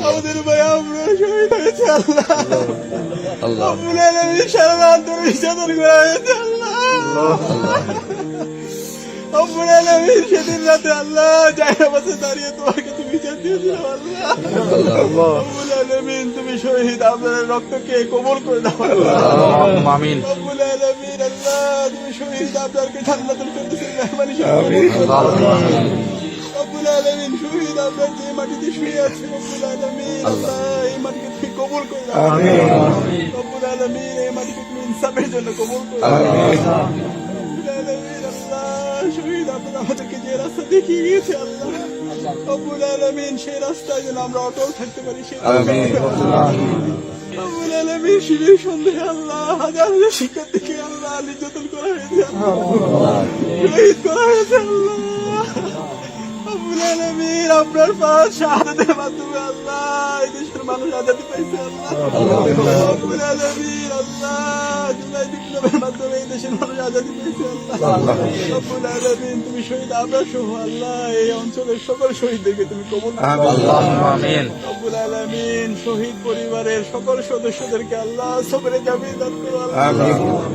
আমাদের ভাই আমরা শহীদ হয়েছে আল্লাহ। আল্লাহ। সারা রাত ধরে নির্যাতন করা হয়েছে আল্লাহ। রব্বুল আলামিন সেদিন রাতে আল্লাহ জায়গা বাসে দাঁড়িয়ে তোমাকে তুমি বিচার দিয়েছিলাম আল্লাহ। রব্বুল তুমি শহীদ আপনার রক্তকে কবল করে দাও আল্লাহ। আমিন। আল্লাহ তুমি শহীদ আপনাকে মেহমানি হিসেবে রব্বুল আলামিন শহীদ আপনার যে মাটিতে শুয়ে আছে রব্বুল আলামিন আল্লাহ। এই মাটিকে তুমি কবুল করে দাও। রব্বুল আলামিন এই মাটিকে তুমি ইনসাফের জন্য কবুল করে দাও। রব্বুল আলামিন আল্লাহ শহীদ আপনার আমাদেরকে যে রাস্তা দেখিয়ে গিয়েছে আল্লাহ। রব্বুল আলামিন সেই রাস্তায় যেন আমরা অটল থাকতে পারি সেই রাস্তায় রব্বুল আলামিন শিবির সন্দেহে আল্লাহ হাজার হাজার শিক্ষার্থীকে আল্লাহ নির্যাতন করা হয়েছে আল্লাহ। শহীদ করা হয়েছে আল্লাহ। আপনার পাঁচ শাহাদাতের মাধ্যমে আল্লাহ এই দেশের মানুষ আজাদি পাইছে আল্লাহ আল্লাহ শহীদ আমরা আল্লাহ এই অঞ্চলের সকল শহীদদেরকে তুমি কবুল করো আমিন শহীদ পরিবারের সকল সদস্যদেরকে আল্লাহ সবরে জামিন আল্লাহ